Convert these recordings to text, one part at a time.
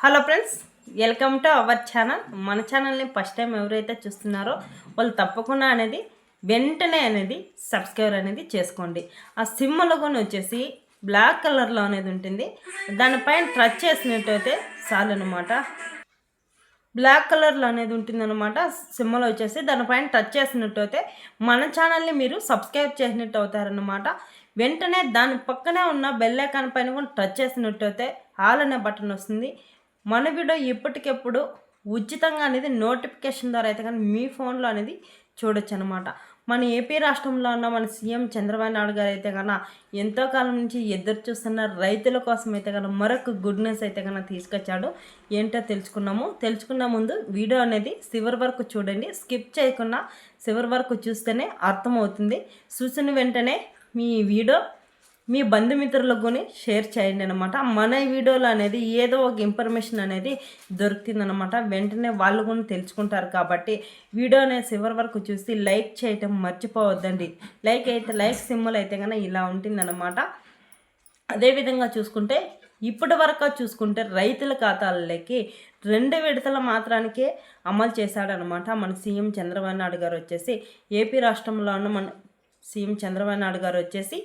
Hello friends welcome to our channel. మన ఛానల్ని first time ఎవరైతే చూస్తున్నారో వాళ్ళు తప్పకుండా అనేది వెంటనే అనేది సబ్స్క్రైబ్ అనేది చేసుకోండి. ఆ సిమ్ లోగోని వచ్చేసి బ్లాక్ కలర్లో అనేది ఉంటుంది. దానిపైన టచ్ చేసినట్టయితే చాలు అనమాట బ్లాక్ కలర్లో అనేది ఉంటుందన్నమాట. సిమ్మలో వచ్చేసి దానిపైన టచ్ చేసినట్టయితే మన ఛానల్ని మీరు సబ్స్క్రైబ్ చేసినట్టు అవుతారనమాట వెంటనే దాని పక్కనే ఉన్న బెల్ ఐకాన్ పైన కూడా టచ్ చేసినట్టయితే ఆల్ అనే బటన్ వస్తుంది. మన వీడియో ఇప్పటికెప్పుడు ఉచితంగా అనేది నోటిఫికేషన్ ద్వారా అయితే కానీ మీ ఫోన్లో అనేది చూడొచ్చు అనమాట మన ఏపీ రాష్ట్రంలో ఉన్న మన సీఎం చంద్రబాబు నాయుడు గారు అయితే కన్నా ఎంతో కాలం నుంచి ఎదురు చూస్తున్న రైతుల కోసం అయితే కన్నా మరొక గుడ్ న్యూస్ అయితే కన్నా తీసుకొచ్చాడు. ఏంటో తెలుసుకున్నాము. తెలుసుకున్న ముందు వీడియో అనేది చివరి వరకు చూడండి. స్కిప్ చేయకుండా చివరి వరకు చూస్తేనే అర్థమవుతుంది. చూసిన వెంటనే మీ వీడియో మీ బంధుమిత్రులకు కొని షేర్ చేయండి అనమాట మన వీడియోలో అనేది ఏదో ఒక ఇన్ఫర్మేషన్ అనేది దొరుకుతుందనమాట వెంటనే వాళ్ళు కూడా తెలుసుకుంటారు కాబట్టి వీడియో అనేది చివరి వరకు చూసి లైక్ చేయటం మర్చిపోవద్దండి. లైక్ అయితే లైక్ సింబల్ అయితే కనుక ఇలా ఉంటుందన్నమాట. అదేవిధంగా చూసుకుంటే ఇప్పటి వరకు చూసుకుంటే రైతుల ఖాతాలలోకి రెండు విడతల మాత్రానికే అమలు చేశాడనమాట మన సీఎం చంద్రబాబు నాయుడు గారు వచ్చేసి. ఏపీ రాష్ట్రంలో ఉన్న మన సీఎం చంద్రబాబు నాయుడు గారు వచ్చేసి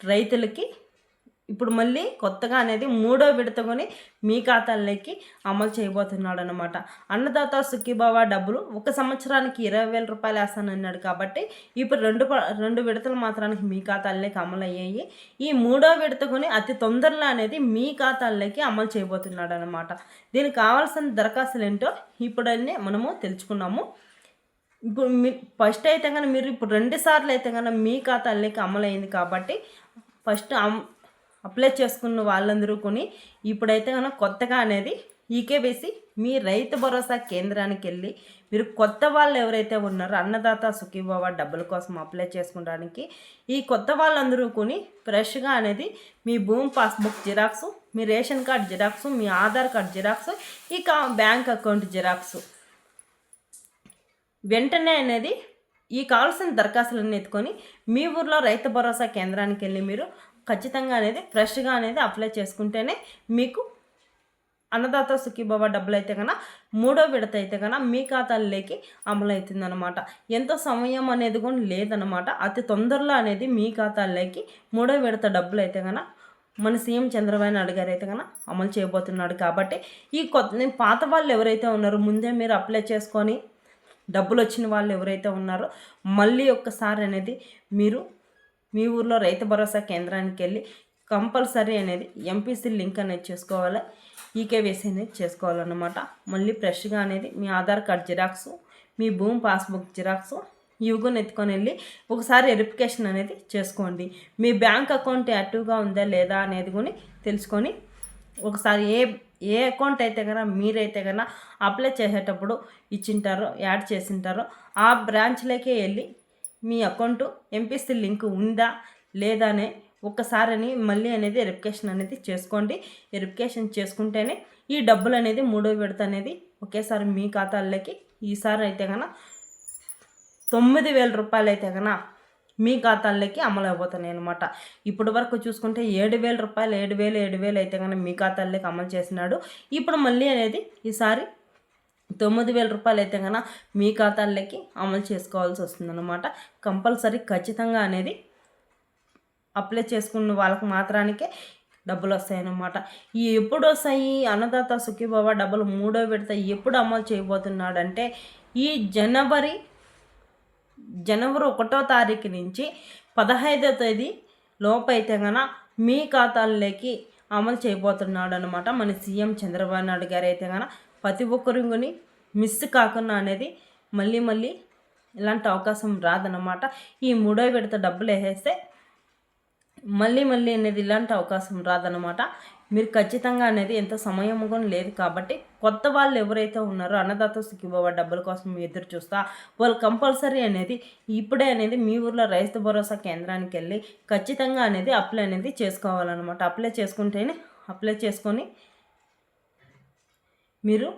రైతులకి ఇప్పుడు మళ్ళీ కొత్తగా అనేది మూడో విడత కొని మీ ఖాతాల్లోకి అమలు చేయబోతున్నాడు అనమాట అన్నదాత సుఖీబాబా డబ్బులు ఒక సంవత్సరానికి ఇరవై వేల రూపాయలు వేస్తానన్నాడు కాబట్టి ఇప్పుడు రెండు రెండు విడతలు మాత్రానికి మీ ఖాతాల్లోకి అమలు అయ్యాయి ఈ మూడో విడత కొని అతి తొందరలో అనేది మీ ఖాతాల్లోకి అమలు చేయబోతున్నాడు అనమాట దీనికి కావాల్సిన దరఖాస్తులు ఏంటో ఇప్పుడన్నీ మనము తెలుసుకున్నాము. ఇప్పుడు మీ ఫస్ట్ అయితే కనుక మీరు ఇప్పుడు రెండు సార్లు అయితే కనుక మీ ఖాతాల్లోకి అమలైంది కాబట్టి ఫస్ట్ అప్లై చేసుకున్న వాళ్ళందరూ కొని ఇప్పుడైతే కనుక కొత్తగా అనేది ఈకేబీసీ మీ రైతు భరోసా కేంద్రానికి వెళ్ళి మీరు కొత్త వాళ్ళు ఎవరైతే ఉన్నారో అన్నదాత సుఖీబాబా డబ్బుల కోసం అప్లై చేసుకోవడానికి ఈ కొత్త వాళ్ళందరూ కొని ఫ్రెష్గా అనేది మీ భూమి పాస్బుక్ జిరాక్స్ మీ రేషన్ కార్డ్ జిరాక్స్ మీ ఆధార్ కార్డ్ జిరాక్స్ ఇక బ్యాంక్ అకౌంట్ జిరాక్స్. వెంటనే అనేది ఈ కావాల్సిన దరఖాస్తులన్నీ ఎత్తుకొని మీ ఊర్లో రైతు భరోసా కేంద్రానికి వెళ్ళి మీరు ఖచ్చితంగా అనేది ఫ్రెష్గా అనేది అప్లై చేసుకుంటేనే మీకు అన్నదాత సుఖీబాబా డబ్బులు అయితే కన్నా మూడో విడత అయితే కన్నా మీ ఖాతాల్లోకి అమలు ఎంత ఎంతో సమయం అనేది కూడా లేదనమాట అతి తొందరలో అనేది మీ ఖాతాల్లోకి మూడో విడత డబ్బులు అయితే కన్నా మన సీఎం చంద్రబాబు నాయుడు గారు అయితే కన్నా అమలు చేయబోతున్నాడు. కాబట్టి ఈ కొత్త పాత వాళ్ళు ఎవరైతే ఉన్నారో ముందే మీరు అప్లై చేసుకొని డబ్బులు వచ్చిన వాళ్ళు ఎవరైతే ఉన్నారో మళ్ళీ ఒక్కసారి అనేది మీరు మీ ఊర్లో రైతు భరోసా కేంద్రానికి వెళ్ళి కంపల్సరీ అనేది ఎంపీసీ లింక్ అనేది చేసుకోవాలి ఈకేవీసీ అనేది చేసుకోవాలన్నమాట. మళ్ళీ ఫ్రెష్గా అనేది మీ ఆధార్ కార్డ్ జిరాక్స్ మీ భూమి పాస్బుక్ జిరాక్స్ ఇవి కూడా ఎత్తుకొని వెళ్ళి ఒకసారి వెరిఫికేషన్ అనేది చేసుకోండి. మీ బ్యాంక్ అకౌంట్ యాక్టివ్గా ఉందా లేదా అనేది కూడా తెలుసుకొని ఒకసారి ఏ ఏ అకౌంట్ అయితే కన్నా మీరైతే కన్నా అప్లై చేసేటప్పుడు ఇచ్చింటారో యాడ్ చేసింటారో ఆ బ్రాంచ్లోకే వెళ్ళి మీ అకౌంట్ ఎంపీసీ లింక్ ఉందా లేదా అనే ఒక్కసారని మళ్ళీ అనేది వెరిఫికేషన్ అనేది చేసుకోండి. వెరిఫికేషన్ చేసుకుంటేనే ఈ డబ్బులు అనేది మూడో విడత అనేది ఒకేసారి మీ ఖాతాల్లోకి ఈసారి అయితే కన్నా తొమ్మిది వేల రూపాయలు అయితే కన్నా మీ ఖాతాల్లోకి అమలు అయిపోతున్నాయి అనమాట ఇప్పటి వరకు చూసుకుంటే ఏడు వేల రూపాయలు ఏడు వేలు ఏడు వేలు అయితే కనుక మీ ఖాతాల్లోకి అమలు చేసినాడు. ఇప్పుడు మళ్ళీ అనేది ఈసారి తొమ్మిది వేల రూపాయలు అయితే కనుక మీ ఖాతాల్లోకి అమలు చేసుకోవాల్సి వస్తుందన్నమాట. కంపల్సరీ ఖచ్చితంగా అనేది అప్లై చేసుకున్న వాళ్ళకి మాత్రానికే డబ్బులు వస్తాయన్నమాట. ఈ ఎప్పుడు వస్తాయి? అన్నదాత సుఖీబాబా డబ్బులు మూడో విడత ఎప్పుడు అమలు చేయబోతున్నాడంటే ఈ జనవరి జనవరి ఒకటో తారీఖు నుంచి పదహైదో తేదీ లోపైతే గన మీ ఖాతాల్లోకి అమలు చేయబోతున్నాడు అనమాట మన సీఎం చంద్రబాబు నాయుడు గారు అయితే గన ప్రతి ఒక్కరిని మిస్ కాకుండా అనేది మళ్ళీ మళ్ళీ ఇలాంటి అవకాశం రాదనమాట ఈ మూడో విడత డబ్బులు వేసేస్తే మళ్ళీ మళ్ళీ అనేది ఇలాంటి అవకాశం రాదనమాట మీరు ఖచ్చితంగా అనేది ఎంత సమయం కూడా లేదు కాబట్టి కొత్త వాళ్ళు ఎవరైతే ఉన్నారో అన్నదాత సుఖీబాబా డబ్బుల కోసం ఎదురు చూస్తా వాళ్ళు కంపల్సరీ అనేది ఇప్పుడే అనేది మీ ఊర్లో రైతు భరోసా కేంద్రానికి వెళ్ళి ఖచ్చితంగా అనేది అప్లై అనేది చేసుకోవాలన్నమాట. అప్లై చేసుకుంటేనే అప్లై చేసుకొని మీరు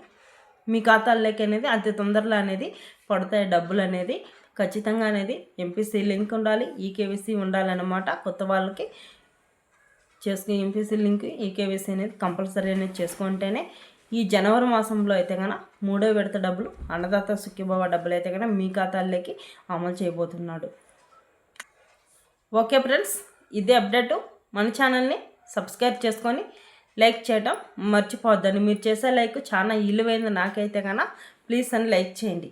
మీ ఖాతాల్లోకి అనేది అతి తొందరలో అనేది పడతాయి డబ్బులు అనేది. ఖచ్చితంగా అనేది ఎంపీసీ లింక్ ఉండాలి ఈకేవీసీ ఉండాలన్నమాట కొత్త వాళ్ళకి. చేసుకుని ఎంపీసీ లింక్ ఈకేవీసీ అనేది కంపల్సరీ అనేది చేసుకుంటేనే ఈ జనవరి మాసంలో అయితే కనుక మూడో విడత డబ్బులు అన్నదాత సుఖీభావ డబ్బులు అయితే కనుక మీ ఖాతాల్లోకి అమలు చేయబోతున్నాడు. ఓకే ఫ్రెండ్స్ ఇదే అప్డేటు. మన ఛానల్ని సబ్స్క్రైబ్ చేసుకొని లైక్ చేయడం మర్చిపోవద్దండి. మీరు చేసే లైక్ చాలా ఇలువైంది నాకైతే కనుక ప్లీజ్ అని లైక్ చేయండి.